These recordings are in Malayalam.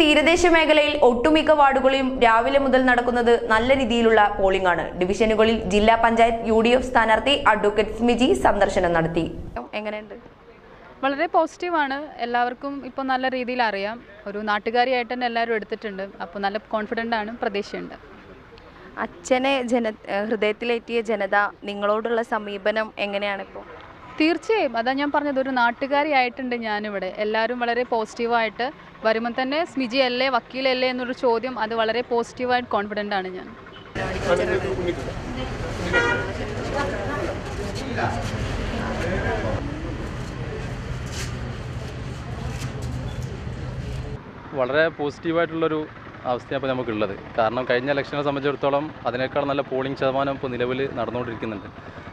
തീരദേശ മേഖലയിൽ ഒട്ടുമിക്ക വാർഡുകളിലും രാവിലെ മുതൽ നടക്കുന്നത് നല്ല രീതിയിലുള്ള പോളിംഗ് ആണ്. ഡിവിഷനുകളിൽ ജില്ലാ പഞ്ചായത്ത് യു ഡി എഫ് സ്ഥാനാർത്ഥി അഡ്വക്കേറ്റ് സ്മിജി സന്ദർശനം നടത്തി. എങ്ങനെയുണ്ട്? വളരെ പോസിറ്റീവാണ് എല്ലാവർക്കും ഇപ്പോൾ നല്ല രീതിയിൽ അറിയാം. ഒരു നാട്ടുകാരിയായിട്ട് തന്നെ എല്ലാവരും എടുത്തിട്ടുണ്ട്. അപ്പോൾ നല്ല കോൺഫിഡന്റ് ആണ് പ്രതീക്ഷയുണ്ട്. അച്ഛനെ ജന ഹൃദയത്തിലേറ്റിയ ജനത നിങ്ങളോടുള്ള സമീപനം എങ്ങനെയാണ് ഇപ്പോൾ തീർച്ചയായും. അതാ ഞാൻ പറഞ്ഞത് ഒരു നാട്ടുകാരിയായിട്ടുണ്ട് ഞാനിവിടെ. എല്ലാവരും വളരെ പോസിറ്റീവായിട്ട് വരുമ്പോൾ തന്നെ സ്മിജി അല്ലേ വക്കീലല്ലേ എന്നൊരു ചോദ്യം അത് വളരെ പോസിറ്റീവായിട്ട് കോൺഫിഡന്റ് ആണ് ഞാൻ. വളരെ പോസിറ്റീവായിട്ടുള്ളൊരു അവസ്ഥയാണ് ഇപ്പോൾ നമുക്കുള്ളത്. കാരണം കഴിഞ്ഞ ഇലക്ഷനെ സംബന്ധിച്ചിടത്തോളം അതിനേക്കാൾ നല്ല പോളിംഗ് ശതമാനം ഇപ്പോൾ നിലവിൽ നടന്നുകൊണ്ടിരിക്കുന്നുണ്ട്.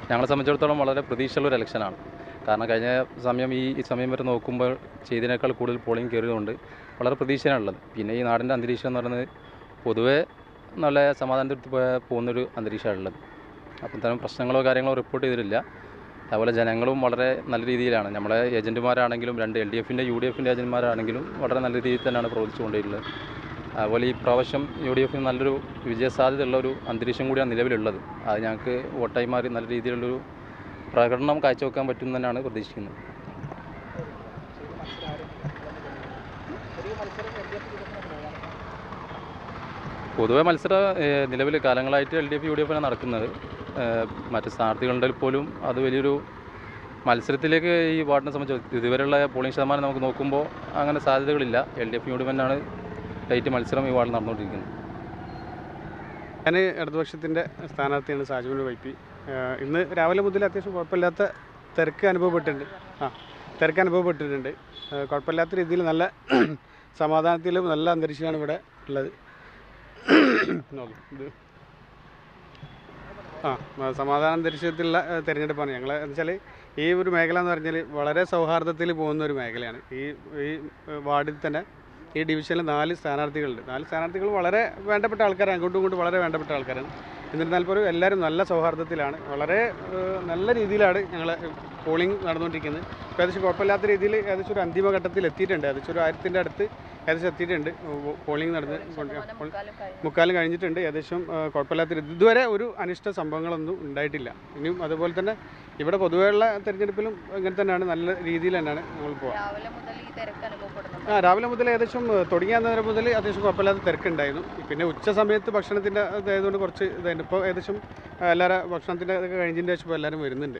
ഞങ്ങളെ സംബന്ധിച്ചിടത്തോളം വളരെ പ്രതീക്ഷയുള്ള ഒരു ഇലക്ഷനാണ് കാരണം കഴിഞ്ഞ സമയം ഈ സമയം വരെ നോക്കുമ്പോൾ ചെയ്തതിനേക്കാൾ കൂടുതൽ പോളിംഗ് കയറിയതുകൊണ്ട് വളരെ പ്രതീക്ഷയാണുള്ളത്. പിന്നെ ഈ നാടിന്റെ അന്തരീക്ഷം എന്ന് പറയുന്നത് പൊതുവേ നല്ല സമാധാനത്തിൽ പോകുന്നൊരു അന്തരീക്ഷമാണുള്ളത്. അപ്പം തന്നെ പ്രശ്നങ്ങളോ കാര്യങ്ങളോ റിപ്പോർട്ട് ചെയ്തിട്ടില്ല. അതുപോലെ ജനങ്ങളും വളരെ നല്ല രീതിയിലാണ്. നമ്മളെ ഏജന്റുമാരാണെങ്കിലും രണ്ട് എൽ ഡി എഫിന്റെ യു ഡി എഫിന്റെ ഏജന്റുമാരാണെങ്കിലും വളരെ നല്ല രീതിയിൽ തന്നെയാണ് പ്രവർത്തിച്ചുകൊണ്ടിരുന്നത് അതുപോലെ ഈ പ്രാവശ്യം യു ഡി എഫിന് നല്ലൊരു വിജയസാധ്യതയുള്ള ഒരു അന്തരീക്ഷം കൂടിയാണ് നിലവിലുള്ളത്. അത് ഞങ്ങൾക്ക് വോട്ടായി മാറി നല്ല രീതിയിലുള്ളൊരു പ്രകടനം കാഴ്ചവെക്കാൻ പറ്റും തന്നെയാണ് പ്രതീക്ഷിക്കുന്നത്. പൊതുവെ മത്സരം നിലവിൽ കാലങ്ങളായിട്ട് L D F U D എഫാണ് നടക്കുന്നത്. മറ്റ് സ്ഥാനാർത്ഥികളുടെ പോലും അത് വലിയൊരു മത്സരത്തിലേക്ക് ഈ വാർഡിനെ സംബന്ധിച്ച് ഇതുവരെയുള്ള പോളിംഗ് ശതമാനം നമുക്ക് നോക്കുമ്പോൾ അങ്ങനെ സാധ്യതകളില്ല. L D F U D F tight മത്സരം ഈ വാർഡിൽ നടന്നുകൊണ്ടിരിക്കുന്നത് ഞാൻ ഇടതുപക്ഷത്തിന്റെ സ്ഥാനാർത്ഥിയാണ് സാജുവിന് പി. ഇന്ന് രാവിലെ മുതൽ അത്യാവശ്യം കുഴപ്പമില്ലാത്ത തിരക്ക് അനുഭവപ്പെട്ടിട്ടുണ്ട്. ആ തിരക്ക് അനുഭവപ്പെട്ടിട്ടുണ്ട്. കുഴപ്പമില്ലാത്ത രീതിയിൽ നല്ല സമാധാനത്തിലും നല്ല അന്തരീക്ഷമാണ് ഇവിടെ ഉള്ളത്. ആ സമാധാന അന്തരീക്ഷത്തിലുള്ള തിരഞ്ഞെടുപ്പാണ് ഞങ്ങൾ. എന്ന് വെച്ചാൽ ഈ ഒരു മേഖല എന്ന് പറഞ്ഞാൽ വളരെ സൗഹാർദ്ദത്തിൽ പോകുന്ന ഒരു മേഖലയാണ്. ഈ ഈ വാർഡിൽ തന്നെ ഈ ഡിവിഷനിൽ നാല് സ്ഥാനാർത്ഥികളുണ്ട്. നാല് സ്ഥാനാർത്ഥികൾ വളരെ വേണ്ടപ്പെട്ട ആൾക്കാരാണ്. അങ്ങോട്ടും ഇങ്ങോട്ടും വളരെ വേണ്ടപ്പെട്ട ആൾക്കാരാണ്. എന്നിരുന്നാൽ പോലും എല്ലാവരും നല്ല സൗഹാർദ്ദത്തിലാണ്. വളരെ നല്ല രീതിയിലാണ് ഞങ്ങൾ പോളിംഗ് നടന്നുകൊണ്ടിരിക്കുന്നത്. ഇപ്പോൾ ഏകദേശം കുഴപ്പമില്ലാത്ത രീതിയിൽ ഏകദേശം ഒരു അന്തിമഘട്ടത്തിൽ എത്തിയിട്ടുണ്ട്. ഏകദേശം ഒരു ആയിരത്തിന്റെ അടുത്ത് ഏകദേശം എത്തിയിട്ടുണ്ട്. പോളിംഗ് നടന്ന് മുക്കാലും കഴിഞ്ഞിട്ടുണ്ട്. ഏകദേശം കുഴപ്പമില്ലാത്ത രീതി ഇതുവരെ ഒരു അനിഷ്ട സംഭവങ്ങളൊന്നും ഉണ്ടായിട്ടില്ല. ഇനിയും അതുപോലെ തന്നെ ഇവിടെ പൊതുവെയുള്ള തെരഞ്ഞെടുപ്പിലും ഇങ്ങനെ തന്നെയാണ്. നല്ല രീതിയിൽ തന്നെയാണ് നമ്മൾ പോകുന്നത് രാവിലെ മുതൽ ഈ തിരക്ക് അനുഭവപ്പെടുന്നു ആ രാവിലെ മുതൽ ഏകദേശം തുടങ്ങിയ നേരം മുതൽ അത്യാവശ്യം കുഴപ്പമില്ലാത്ത തിരക്കുണ്ടായിരുന്നു. പിന്നെ ഉച്ച സമയത്ത് ഭക്ഷണത്തിന്റെ ഇതായതുകൊണ്ട് കുറച്ച് ഇതായിരുന്നു. ഇപ്പോൾ ഏകദേശം എല്ലാവരും ഭക്ഷണത്തിന്റെ ഇതൊക്കെ കഴിഞ്ഞതിന്റെ ശേഷം എല്ലാവരും വരുന്നുണ്ട്.